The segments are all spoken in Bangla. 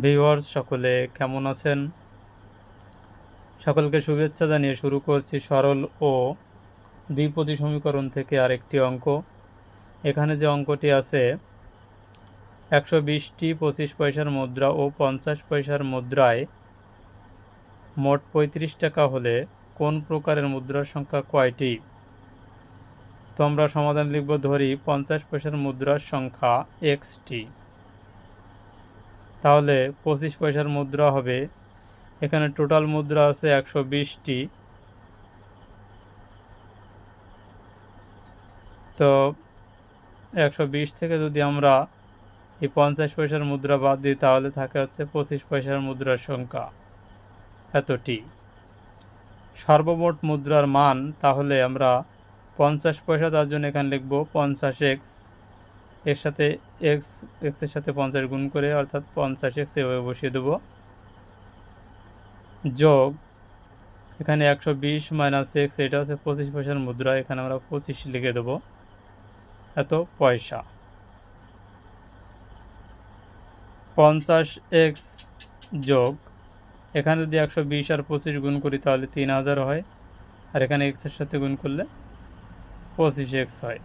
ভিউয়ার্স, সকলে কেমন আছেন? সকলকে শুভেচ্ছা জানিয়ে শুরু করছি সরল ও দ্বিপদী সমীকরণ থেকে আরেকটি অঙ্ক। এখানে যে অঙ্কটি আছে, একশো বিশটি পঁচিশ পয়সার মুদ্রা ও পঞ্চাশ পয়সার মুদ্রায় মোট পঁয়ত্রিশ টাকা হলে কোন প্রকারের মুদ্রার সংখ্যা কয়টি? তোমরা সমাধান লিখব ধরি, পঞ্চাশ পয়সার মুদ্রার সংখ্যা এক্সটি। তাহলে পঁচিশ পয়সার মুদ্রা হবে। এখানে টোটাল মুদ্রা আছে একশো বিশটি। তো একশো বিশ থেকে যদি আমরা এই পঞ্চাশ পয়সার মুদ্রা বাদ দিই, তাহলে থাকে হচ্ছে পঁচিশ পয়সার মুদ্রার সংখ্যা এতটি। সর্বমোট মুদ্রার মান, তাহলে আমরা পঞ্চাশ পয়সা, তার জন্য এখানে লিখব পঞ্চাশ এক্স এর সাথে এক্স এক্সের সাথে পঞ্চাশ গুণ করে, অর্থাৎ পঞ্চাশ এক্স এভাবে বসিয়ে দেবো। যোগ, এখানে একশো বিশ মাইনাস এক্স এটা হচ্ছে পঁচিশ পয়সার মুদ্রা, এখানে আমরা পঁচিশ লিখে দেবো। এত পয়সা। পঞ্চাশ এক্স যোগ, এখানে যদি একশো বিশ আর পঁচিশ গুণ করি, তাহলে তিন হাজার হয়। আর এখানে এক্সের সাথে গুণ করলে পঁচিশ এক্স হয়।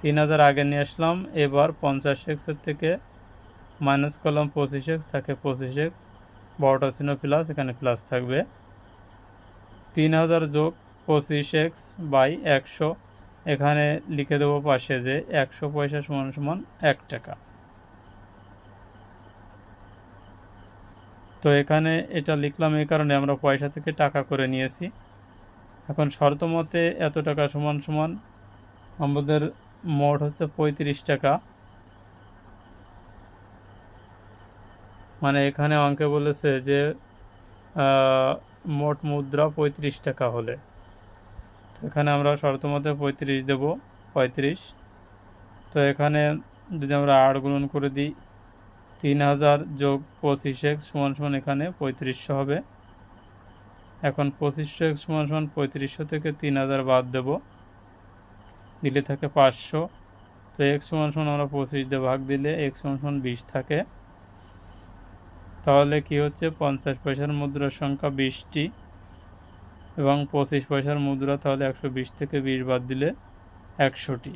তিন হাজার আগে নিয়ে আসলাম, এবার পঞ্চাশ এক্সের থেকে মাইনাস করলাম পঁচিশ এক্স থাকে পঁচিশ এক্স বড়টা ছিল প্লাস এখানে প্লাস থাকবে। তিন হাজার যোগ পঁচিশ এক্স বাই একশো, এখানে লিখে দেবো পাশে যে একশো পয়সা সমান সমান এক টাকা। তো এখানে এটা লিখলাম এই কারণে আমরা পয়সা থেকে টাকা করে নিয়েছি। এখন শর্ত মতে এত টাকা সমান সমান আমাদের মোট হচ্ছে পঁয়ত্রিশ টাকা। মানে এখানে অঙ্কে বলেছে যে মোট মুদ্রা পঁয়ত্রিশ টাকা হলে। তো এখানে আমরা শর্ত মতে পঁয়ত্রিশ দেব, পঁয়ত্রিশ। তো এখানে যদি আমরা আট গুণন করে দিই, তিন হাজার যোগ পঁচিশ সমান সমান এখানে পঁয়ত্রিশশো হবে। এখন পঁচিশশো এক্স সমান সমান পঁয়ত্রিশশো থেকে তিন হাজার বাদ দেব। দিলে থাকে পাঁচশো। তো এক্স সমান সমান আমরা পঁচিশ দিয়ে ভাগ দিলে এক্স সমান সমান বিশ থাকে। তাহলে কি হচ্ছে? পঞ্চাশ পয়সার মুদ্রার সংখ্যা বিশটি এবং পঁচিশ পয়সার মুদ্রা তাহলে একশো বিশ থেকে বিশ বাদ দিলে একশোটি।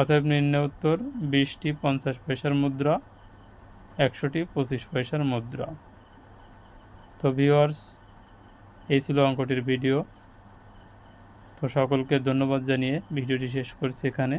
অতএব নির্ণয় উত্তর, বিশটি পঞ্চাশ পয়সার মুদ্রা, একশোটি পঁচিশ পয়সার মুদ্রা। তো ভিওয়ার্স এই ছিল অঙ্কটির ভিডিও তো সকলকে ধন্যবাদ জানিয়ে ভিডিওটি শেষ করছি এখানে।